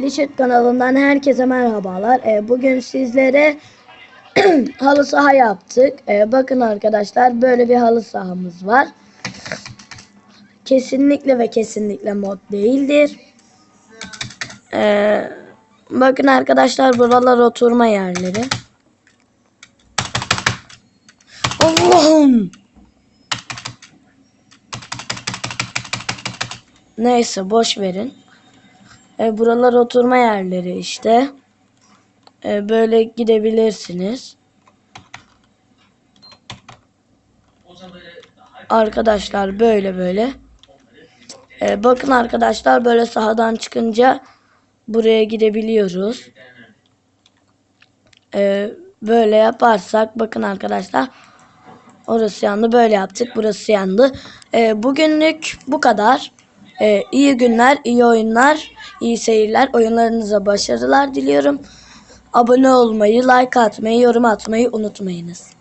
Lişit kanalından herkese merhabalar. Ee, bugün sizlere halı saha yaptık. Ee, bakın arkadaşlar böyle bir halı sahamız var. Kesinlikle ve kesinlikle mod değildir. Ee, bakın arkadaşlar buralar oturma yerleri. Allah'ım. Neyse boş verin. E, buralar oturma yerleri işte. E, böyle gidebilirsiniz. Arkadaşlar böyle böyle. E, bakın arkadaşlar böyle sahadan çıkınca buraya gidebiliyoruz. E, böyle yaparsak bakın arkadaşlar. Orası yandı böyle yaptık. Burası yandı. E, bugünlük bu kadar. E, iyi günler, iyi oyunlar, iyi seyirler. Oyunlarınıza başarılar diliyorum. Abone olmayı, like atmayı, yorum atmayı unutmayınız.